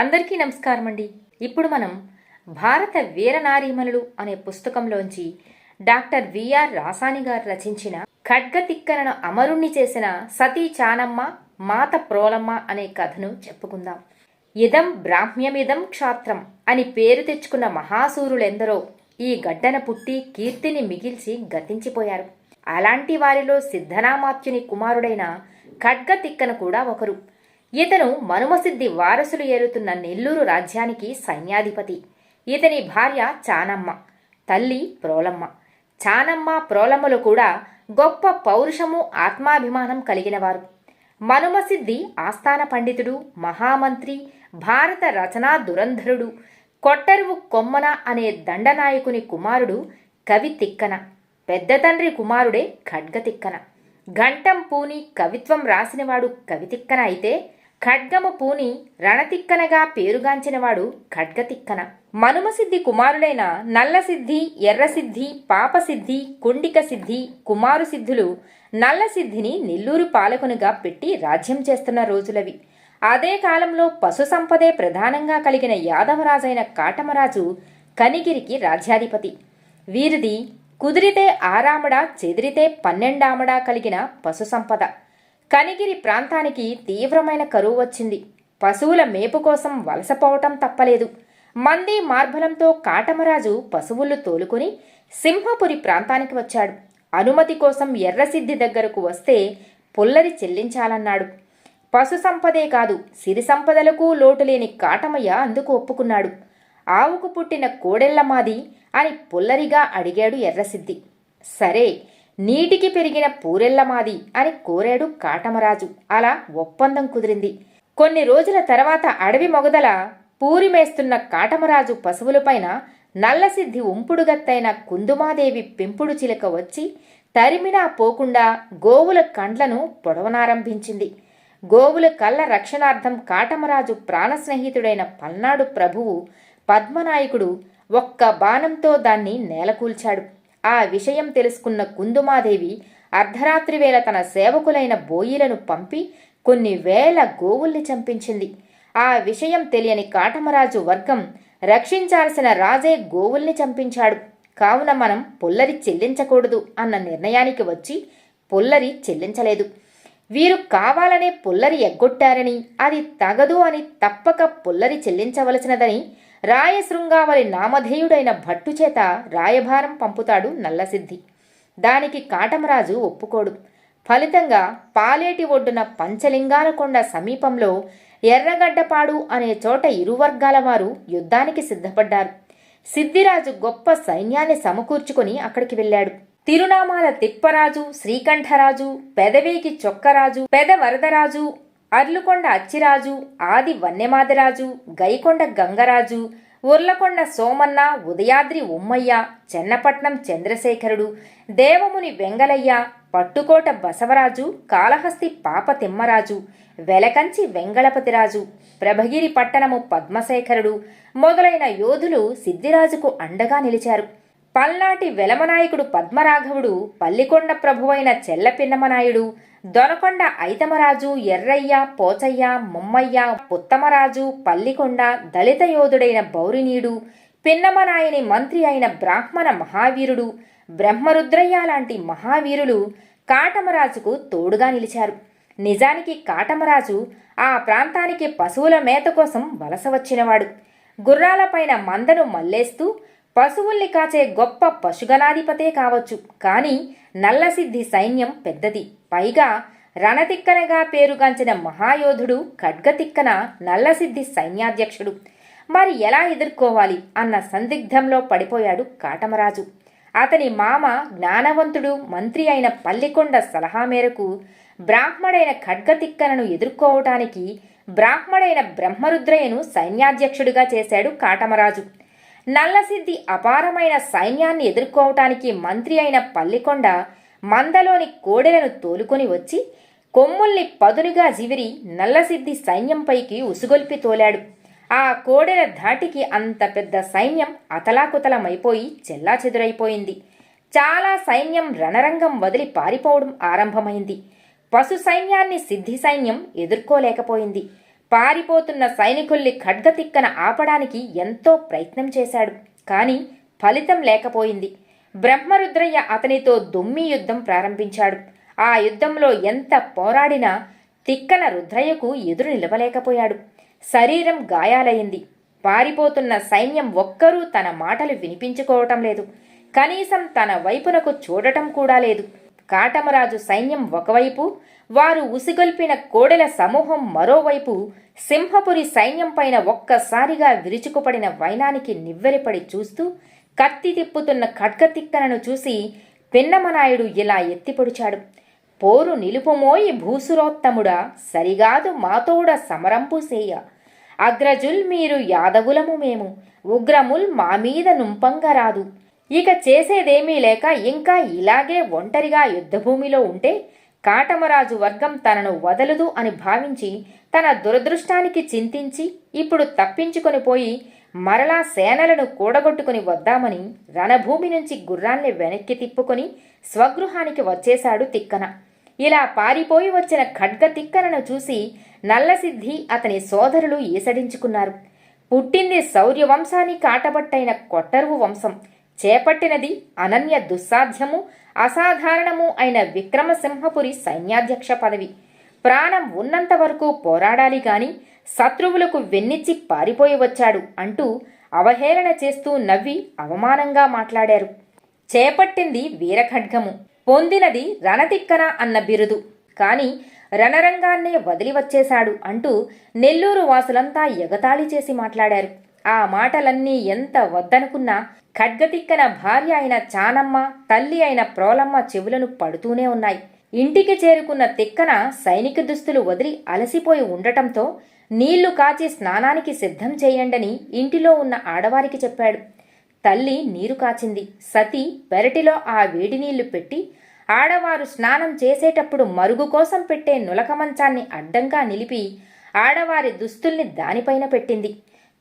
అందరికీ నమస్కారం అండి ఇప్పుడు మనం భారత వీరనారీమణులు అనే పుస్తకంలోంచి డాక్టర్ విఆర్ రాసాని గారు రచించిన ఖడ్గతిక్కనను అమరుణ్ణి చేసిన సతీ చానమ్మ మాత ప్రోలమ్మ అనే కథను చెప్పుకుందాం. ఇదం బ్రాహ్మ్యమిదం క్షాత్రం అని పేరు తెచ్చుకున్న మహాసూరులెందరో ఈ గడ్డన పుట్టి కీర్తిని మిగిల్చి గతించిపోయారు. అలాంటి వారిలో సిద్ధనామాత్యుని కుమారుడైన ఖడ్గతిక్కన కూడా ఒకరు. ఇతను మనుమసిద్ధి వారసులు ఏలుతున్న నెల్లూరు రాజ్యానికి సైన్యాధిపతి. ఇతని భార్య చానమ్మ తల్లి ప్రోలమ్మ. చానమ్మ ప్రోలమ్మలు కూడా గొప్ప పౌరుషము ఆత్మాభిమానం కలిగినవారు. మనుమసిద్ధి ఆస్థాన పండితుడు మహామంత్రి భారత రచనా దురంధరుడు కొట్టరువు కొమ్మన అనే దండనాయకుని కుమారుడు కవి తిక్కన. పెద్ద తండ్రి కుమారుడే ఖడ్గతిక్కన. ఘంటం పూని కవిత్వం రాసినవాడు కవితిక్కన అయితే ఖడ్గము పూని రణతిక్కనగా పేరుగాంచినవాడు ఖడ్గతిక్కన. మనుమసిద్ధి కుమారులైన నల్లసిద్ధి ఎర్రసిద్ధి పాపసిద్ధి కుండిక సిద్ధి కుమారు సిద్ధులు నల్లసిద్ధిని నెల్లూరు పాలకునిగా పెట్టి రాజ్యం చేస్తున్న రోజులవి. అదే కాలంలో పశు సంపదే ప్రధానంగా కలిగిన యాదవరాజైన కాటమరాజు కనిగిరికి రాజ్యాధిపతి. వీరిది కుదిరితే ఆరామడా చెదిరితే పన్నెండామడా కలిగిన పశు సంపద. కనిగిరి ప్రాంతానికి తీవ్రమైన కరువు వచ్చింది. పశువుల మేపు కోసం వలసపోవటం తప్పలేదు. మంది మార్బలంతో కాటమరాజు పశువులు తోలుకుని సింహపురి ప్రాంతానికి వచ్చాడు. అనుమతి కోసం ఎర్రసిద్ధి దగ్గరకు వస్తే పుల్లరి చెల్లించాలన్నాడు. పశు సంపదే కాదు సిరి సంపదలకు లోటులేని కాటమయ్య అందుకు ఒప్పుకున్నాడు. ఆవుకు పుట్టిన కోడెళ్ళ మాది అని పుల్లరిగా అడిగాడు ఎర్రసిద్ధి. సరే నీటికి పెరిగిన పూరెళ్ళ మాది అని కోరాడు కాటమరాజు. అలా ఒప్పందం కుదిరింది. కొన్ని రోజుల తర్వాత అడవి మొగదల పూరిమేస్తున్న కాటమరాజు పశువులపైన నల్లసిద్ధి ఉంపుడుగత్తైన కుందుమాదేవి పెంపుడు చిలక వచ్చి తరిమినా పోకుండా గోవుల కండ్లను పొడవనారంభించింది. గోవుల కళ్ళ రక్షణార్థం కాటమరాజు ప్రాణస్నేహితుడైన పల్నాడు ప్రభువు పద్మనాయకుడు ఒక్క బాణంతో దాన్ని నేలకూల్చాడు. ఆ విషయం తెలుసుకున్న కుందుమాదేవి అర్ధరాత్రి వేళ తన సేవకులైన బోయిలను పంపి కొన్ని వేల గోవుల్ని చంపించింది. ఆ విషయం తెలియని కాటమరాజు వర్గం రక్షించాల్సిన రాజే గోవుల్ని చంపించాడు. కావున మనం పొల్లరి చెల్లించకూడదు అన్న నిర్ణయానికి వచ్చి పొల్లరి చెల్లించలేదు. వీరు కావాలనే పుల్లరి ఎగ్గొట్టారని అది తగదు అని తప్పక పుల్లరి చెల్లించవలసినదని రాయశృంగావలి నామధేయుడైన భట్టు చేత రాయభారం పంపుతాడు నల్లసిద్ధి. దానికి కాటమరాజు ఒప్పుకోడు. ఫలితంగా పాలేటి ఒడ్డున పంచలింగాలకొండ సమీపంలో ఎర్రగడ్డపాడు అనే చోట ఇరువర్గాల వారు యుద్ధానికి సిద్ధపడ్డారు. సిద్ధిరాజు గొప్ప సైన్యాన్ని సమకూర్చుకొని అక్కడికి వెళ్ళాడు. తిరునామాల తిప్పరాజు శ్రీకంఠరాజు పెదవేకి చొక్కరాజు పెద వరదరాజు అర్లుకొండ అచ్చిరాజు ఆది వన్నెమాదరాజు గైకొండ గంగరాజు ఉర్లకొండ సోమన్న ఉదయాద్రి ఉమ్మయ్య చెన్నపట్నం చంద్రశేఖరుడు దేవముని వెంగలయ్య పట్టుకోట బసవరాజు కాళహస్తి పాప తిమ్మరాజు వెలకంచి వెంగళపతిరాజు ప్రభగిరి పట్టణము పద్మశేఖరుడు మొదలైన యోధులు సిద్ధిరాజుకు అండగా నిలిచారు. పల్నాటి వెలమనాయకుడు పద్మరాఘవుడు పల్లికొండ ప్రభువైన చెల్లపిన్నమనాయుడు దొనకొండ ఐతమరాజు ఎర్రయ్య పోచయ్య ముమ్మయ్య పుత్తమరాజు పల్లికొండ దళిత యోధుడైన బౌరినీడు పిన్నమనాయని మంత్రి అయిన బ్రాహ్మణ మహావీరుడు బ్రహ్మరుద్రయ్య లాంటి మహావీరులు కాటమరాజుకు తోడుగా నిలిచారు. నిజానికి కాటమరాజు ఆ ప్రాంతానికి పశువుల మేత కోసం వలస వచ్చినవాడు. గుర్రాలపైన మందను మల్లేస్తూ పశువుల్ని కాచే గొప్ప పశుగణాధిపతే కావచ్చు కానీ నల్లసిద్ధి సైన్యం పెద్దది. పైగా రణతిక్కనగా పేరుగాంచిన మహాయోధుడు ఖడ్గతిక్కన నల్లసిద్ధి సైన్యాధ్యక్షుడు. మరి ఎలా ఎదుర్కోవాలి అన్న సందిగ్ధంలో పడిపోయాడు కాటమరాజు. అతని మామ జ్ఞానవంతుడు మంత్రి అయిన పల్లికొండ సలహా మేరకు బ్రాహ్మడైన ఖడ్గతిక్కనను ఎదుర్కోవటానికి బ్రాహ్మడైన బ్రహ్మరుద్రయ్యను సైన్యాధ్యక్షుడిగా చేశాడు కాటమరాజు. నల్లసిద్ధి అపారమైన సైన్యాన్ని ఎదుర్కోవటానికి మంత్రి అయిన పల్లికొండ మందలోని కోడెలను తోలుకొని వచ్చి కొమ్ముల్ని పదునుగా జివిరి నల్లసిద్ధి సైన్యంపైకి ఉసుగొల్పి తోలాడు. ఆ కోడెల ధాటికి అంత పెద్ద సైన్యం అతలాకుతలమైపోయి చెల్లాచెదురైపోయింది. చాలా సైన్యం రణరంగం వదిలి పారిపోవడం ఆరంభమైంది. పశు సైన్యాన్ని సిద్ధి సైన్యం ఎదుర్కోలేకపోయింది. పారిపోతున్న సైనికుల్ని ఖడ్గతిక్కన ఆపడానికి ఎంతో ప్రయత్నం చేశాడు. కానీ ఫలితం లేకపోయింది. బ్రహ్మరుద్రయ్య అతనితో దొమ్మి యుద్ధం ప్రారంభించాడు. ఆ యుద్ధంలో ఎంత పోరాడినా తిక్కన రుద్రయ్యకు ఎదురు నిలవలేకపోయాడు. శరీరం గాయాలయ్యింది పారిపోతున్న సైన్యం ఒక్కరూ తన మాటలు వినిపించుకోవటం లేదు. కనీసం తన వైపునకు చూడటం కూడా లేదు. కాటమరాజు సైన్యం ఒకవైపు వారు ఉసిగొల్పిన కోడెల సమూహం మరోవైపు సింహపురి సైన్యం పైన ఒక్కసారిగా విరుచుకుపడిన వైనానికి నివ్వెరపడి చూస్తూ కత్తి తిప్పుతున్న ఖడ్గతిక్కనను చూసి పిన్నమనాయుడు ఇలా ఎత్తిపొడిచాడు. పోరు నిలుపుమోయి భూసురోత్తముడా సరిగాదు మాతోడ సమరంపు సేయ. అగ్రజుల్ మీరు యాదవులము మేము ఉగ్రముల్ మా మీద నుంపంగరాదు ఇక చేసేదేమీ లేక ఇంకా ఇలాగే ఒంటరిగా యుద్ధభూమిలో ఉంటే కాటమరాజు వర్గం తనను వదలదు అని భావించి తన దురదృష్టానికి చింతించి ఇప్పుడు తప్పించుకొని పోయి మరలా సేనలను కూడగొట్టుకుని వద్దామని రణభూమి నుంచి గుర్రాన్ని వెనక్కి తిప్పుకొని స్వగృహానికి వచ్చేశాడు తిక్కన. ఇలా పారిపోయి వచ్చిన ఖడ్గ తిక్కనను చూసి నల్లసిద్ధి అతని సోదరులు ఈసడించుకున్నారు. పుట్టింది శౌర్యవంశాన్ని కాటబట్టైన కొట్టరువు వంశం. చేపట్టినది అనన్య దుస్సాధ్యము అసాధారణము అయిన విక్రమసింహపురి సైన్యాధ్యక్ష పదవి. ప్రాణం ఉన్నంత వరకు పోరాడాలి గాని శత్రువులకు వెన్నిచ్చి పారిపోయి వచ్చాడు అంటూ అవహేళన చేస్తూ నవ్వి అవమానంగా మాట్లాడారు. చేపట్టింది వీరఖడ్గము. పొందినది రణతిక్కన అన్న బిరుదు. కాని రణరంగాన్నే వదిలి వచ్చేశాడు అంటూ నెల్లూరు వాసులంతా ఎగతాళి చేసి మాట్లాడారు. ఆ మాటలన్నీ ఎంత వద్దనుకున్నా ఖడ్గతిక్కన భార్య అయిన చానమ్మ తల్లి అయిన ప్రోలమ్మ చెవులను పడుతూనే ఉన్నాయి. ఇంటికి చేరుకున్న తిక్కన సైనిక దుస్తులు వదిలి అలసిపోయి ఉండటంతో నీళ్ళు కాచి స్నానానికి సిద్ధం చేయండని ఇంటిలో ఉన్న ఆడవారికి చెప్పాడు. తల్లి నీరు కాచింది. సతి పెరటిలో ఆ వేడి నీళ్ళు పెట్టి ఆడవారు స్నానం చేసేటప్పుడు మరుగు కోసం పెట్టే నులక మంచాన్ని అడ్డంగా నిలిపి ఆడవారి దుస్తుల్ని దానిపైన పెట్టింది.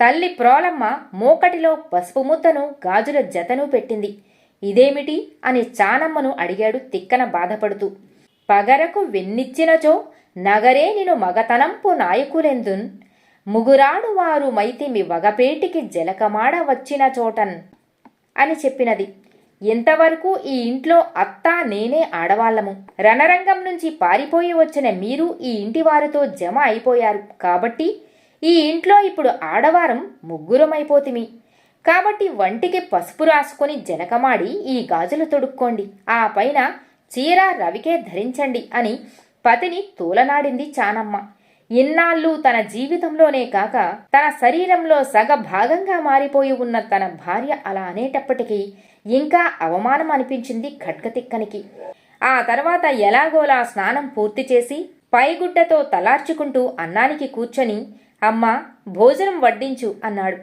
తల్లి ప్రోలమ్మ మోకటిలో పసుపు ముద్దను గాజుల జతను పెట్టింది. ఇదేమిటి? అని చానమ్మను అడిగాడు తిక్కన బాధపడుతూ. పగరకు వెన్నిచ్చినచో నగరే నిను మగతనంపు నాయకులెందున్? ముగురాడు వారు మైతిమి వగపేటికి జలకమాడ వచ్చిన చోటన్. అని చెప్పినది. ఇంతవరకు ఈ ఇంట్లో అత్త నేనే ఆడవాళ్ళము. రణరంగం నుంచి పారిపోయి వచ్చిన మీరు ఈ ఇంటి వారితో జమ అయిపోయారు. కాబట్టి ఈ ఇంట్లో ఇప్పుడు ఆడవారం ముగ్గురమైపోతిమి. కాబట్టి వంటికి పసుపు రాసుకొని జనకమాడి ఈ గాజులు తొడుక్కోండి. ఆ పైన చీర రవికే ధరించండి అని పతిని తూలనాడింది చానమ్మ. ఇన్నాళ్ళు తన జీవితంలోనే కాక తన శరీరంలో సగ భాగంగా మారిపోయి ఉన్న తన భార్య అలా అనేటప్పటికీ ఇంకా అవమానం అనిపించింది ఖడ్గతిక్కనికి. ఆ తర్వాత ఎలాగోలా స్నానం పూర్తి చేసి పైగుడ్డతో తలార్చుకుంటూ అన్నానికి కూర్చొని అమ్మా భోజనం వడ్డించు అన్నాడు.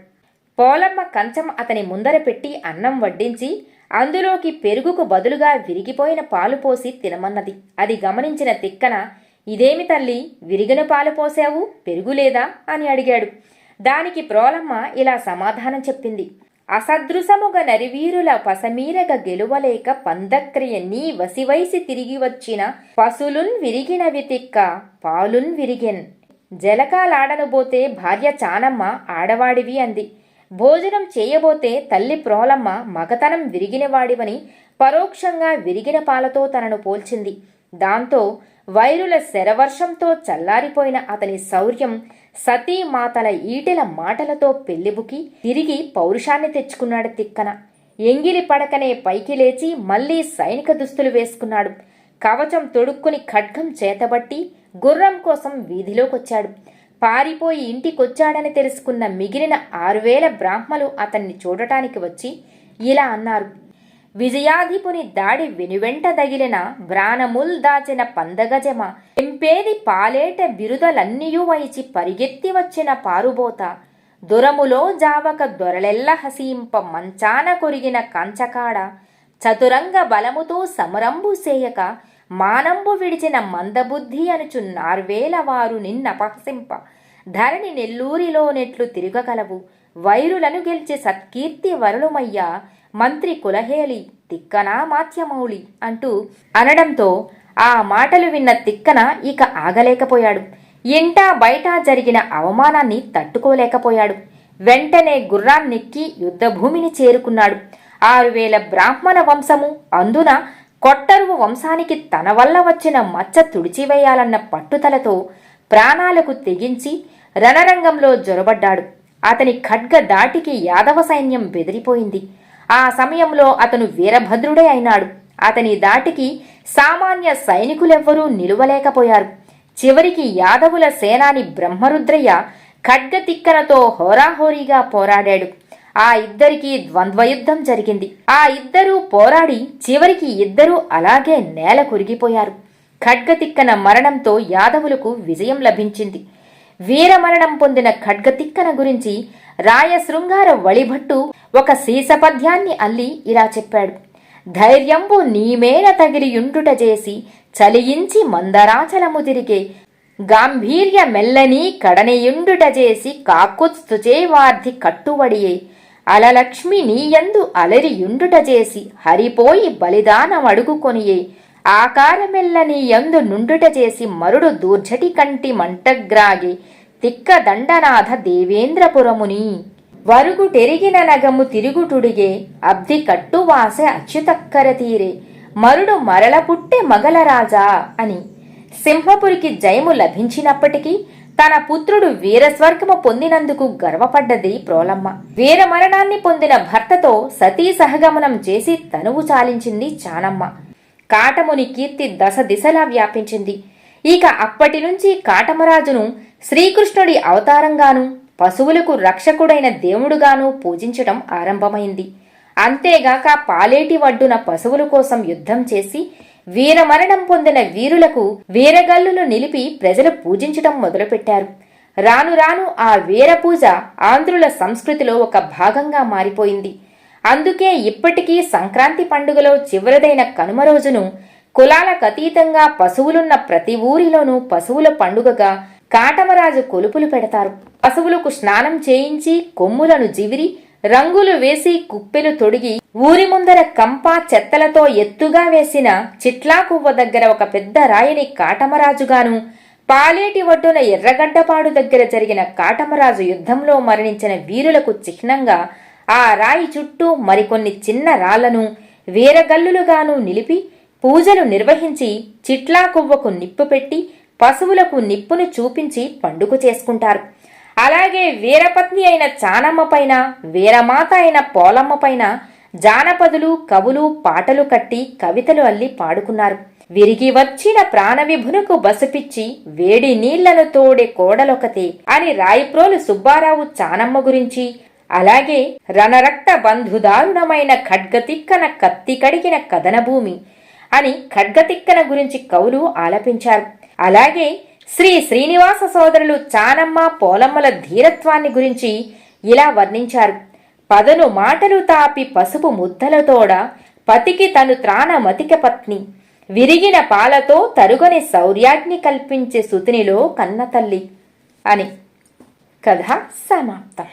పోలమ్మ కంచం అతని ముందర పెట్టి అన్నం వడ్డించి అందులోకి పెరుగుకు బదులుగా విరిగిపోయిన పాలు పోసి తినమన్నది. అది గమనించిన తిక్కన ఇదేమి తల్లి విరిగిన పాలు పోసావు? పెరుగులేదా అని అడిగాడు. దానికి ప్రోలమ్మ ఇలా సమాధానం చెప్పింది. అసదృశముగ నరివీరుల పసమీరగ గెలువలేక పందక్రియ నీ వసివైసి తిరిగి వచ్చిన పసులున్ విరిగినవి తిక్క పాలున్ విరిగెన్. జలకాలాడనుబోతే భార్య చానమ్మ ఆడవాడివి అంది. భోజనం చేయబోతే తల్లి ప్రోలమ్మ మగతనం విరిగినవాడివని పరోక్షంగా విరిగిన పాలతో తనను పోల్చింది. దాంతో వైరుల శరవర్షంతో చల్లారిపోయిన అతని శౌర్యం సతీమాతల ఈటెల మాటలతో పెళ్ళిబుకి తిరిగి పౌరుషాన్ని తెచ్చుకున్నాడు తిక్కన. ఎంగిలి పడకనే పైకి లేచి మళ్ళీ సైనిక దుస్తులు వేసుకున్నాడు. కవచం తొడుక్కుని ఖడ్గం చేతబట్టి గుర్రం కోసం వీధిలోకొచ్చాడు. పారిపోయి ఇంటికొచ్చాడని తెలుసుకున్న మిగిలిన ఆరువేల బ్రాహ్మలు అతన్ని చూడటానికి వచ్చి ఇలా అన్నారు. విజయాధిపుని దాడి వెనువెంట దగిలిన వ్రానముల్ దాచిన పందగజమ ఎంపేది పాలేట బిరుదలన్నీయూ వహిచి పరిగెత్తి వచ్చిన పారుబోత దురములో జావక దొరలెల్ల హసీంప మంచాన కొరిగిన కంచకాడ చతురంగ బలముతో సమరంబు సేయక మానంబు విడిచిన మందబుద్ధి అనుచు నార్వేల వారు నిన్నపహసింప ధరణి నెల్లూరిలో నెట్లు తిరగగలవు. వైరులను గెలిచి సత్కీర్తి వరులుమయ్యా. మంత్రి కులహేలి తిక్కనా మాత్యమౌళి అంటూ అనడంతో ఆ మాటలు విన్న తిక్కన ఇక ఆగలేకపోయాడు. ఇంటా బయట జరిగిన అవమానాన్ని తట్టుకోలేకపోయాడు. వెంటనే గుర్రాన్నెక్కి యుద్ధభూమిని చేరుకున్నాడు. ఆరు వేల బ్రాహ్మణ వంశము అందున కొట్టరువు వంశానికి తన వల్ల వచ్చిన మచ్చ తుడిచివేయాలన్న పట్టుదలతో ప్రాణాలకు తెగించి రణరంగంలో జొరబడ్డాడు. అతని ఖడ్గ దాటికి యాదవ సైన్యం బెదిరిపోయింది. ఆ సమయంలో అతను వీరభద్రుడే అయినాడు. అతని దాటికి సామాన్య సైనికులెవ్వరూ నిలువలేకపోయారు. చివరికి యాదవుల సేనాని బ్రహ్మరుద్రయ్య ఖడ్గతిక్కనతో హోరాహోరీగా పోరాడాడు. ఆ ఇద్దరికి ద్వంద్వయుద్ధం జరిగింది. ఆ ఇద్దరూ పోరాడి చివరికి ఇద్దరూ అలాగే నేల కురిగిపోయారు. ఖడ్గతిక్కన మరణంతో యాదవులకు విజయం లభించింది. వీరమరణం పొందిన ఖడ్గతిక్కన గురించి రాయశృంగార వళిభట్టు ఒక శీసపద్యాన్ని అల్లి ఇలా చెప్పాడు. ధైర్యంబు నీమేన తగిలియుండుట చేసి చలియించి మందరాచలము తిరిగే గాంభీర్య మెల్లని కడనియుండుట చేసి కాకుత్స్తుచే వార్ధి కట్టువడియే. అలలక్ష్మి నీయందు అలరియుండుట చేసి హరిపోయి బలిదానమడుగుకొనియే ఆకారమెల్ల యందు నుండుట చేసి మరుడు దూర్జటి కంటి మంటగ్రాగి. తిక్క దండనాథ దేవేంద్రపురముని. వరుగు టెరిగిన నగము తిరుగుటుడిగే. అబ్ది కట్టువాసె అచ్యుతక్కర తీరే. మరుడు మరల పుట్టే మగలరాజా అని. సింహపురికి జయము లభించినప్పటికీ తన పుత్రుడు వీరస్వర్గము పొందినందుకు గర్వపడ్డది ప్రోలమ్మ. వీరమరణాన్ని పొందిన భర్తతో సతీ సహగమనం చేసి తనువు చాలించింది చానమ్మ. కాటముని కీర్తి దశ దిశలా వ్యాపించింది. ఇక అప్పటి నుంచి కాటమరాజును శ్రీకృష్ణుడి అవతారంగాను పశువులకు రక్షకుడైన దేవుడుగాను పూజించటం ఆరంభమైంది. అంతేగాక పాలేటి వడ్డున పశువుల కోసం యుద్ధం చేసి వీరమరణం పొందిన వీరులకు వీరగల్లులు నిలిపి ప్రజలు పూజించటం మొదలుపెట్టారు. రాను రాను ఆ వీర పూజ ఆంధ్రుల సంస్కృతిలో ఒక భాగంగా మారిపోయింది. అందుకే ఇప్పటికీ సంక్రాంతి పండుగలో చివరిదైన కనుమ రోజును కులాలకు అతీతంగా పశువులున్న ప్రతి ఊరిలోనూ పశువుల పండుగగా కాటమరాజు కొలుపులు పెడతారు. పశువులకు స్నానం చేయించి కొమ్ములను జివిరి రంగులు వేసి కుప్పెలు తొడిగి ఊరి ముందర కంప చెత్తలతో ఎత్తుగా వేసిన చిట్లాకువ్వ దగ్గర ఒక పెద్ద రాయిని కాటమరాజుగాను పాలేటి ఒడ్డున ఎర్రగడ్డపాడు దగ్గర జరిగిన కాటమరాజు యుద్ధంలో మరణించిన వీరులకు చిహ్నంగా ఆ రాయి చుట్టూ మరికొన్ని చిన్న రాళ్ళను వీరగల్లులుగాను నిలిపి పూజలు నిర్వహించి చిట్లాకువ్వకు నిప్పు పెట్టి పశువులకు నిప్పును చూపించి పండుగ చేసుకుంటారు. అలాగే వీరపత్ని అయిన చానమ్మ పైన వీరమాత అయిన పోలమ్మ పైన జానపదులు కవులు పాటలు కట్టి కవితలు అల్లి పాడుకున్నారు. విరిగి వచ్చిన ప్రాణవిభునకు బసపిచ్చి వేడి నీళ్ళను తోడే కోడలొకతే అని రాయిప్రోలు సుబ్బారావు చానమ్మ గురించి అలాగే రణరక్త బంధుదారుణమైన ఖడ్గతిక్కన కత్తి కడిగిన కథనభూమి అని ఖడ్గతిక్కన గురించి కవులు ఆలపించారు. అలాగే శ్రీ శ్రీనివాస సోదరులు చానమ్మ పోలమ్మల ధీరత్వాన్ని గురించి ఇలా వర్ణించారు. పదను మాటలు తాపి పసుపు ముద్దలతోడ పతికి తను త్రాణ మతిక పత్ని. విరిగిన పాలతో తరుగని శౌర్యాగ్ని కల్పించే సుతినిలో కన్నతల్లి అని. కథ సమాప్తం.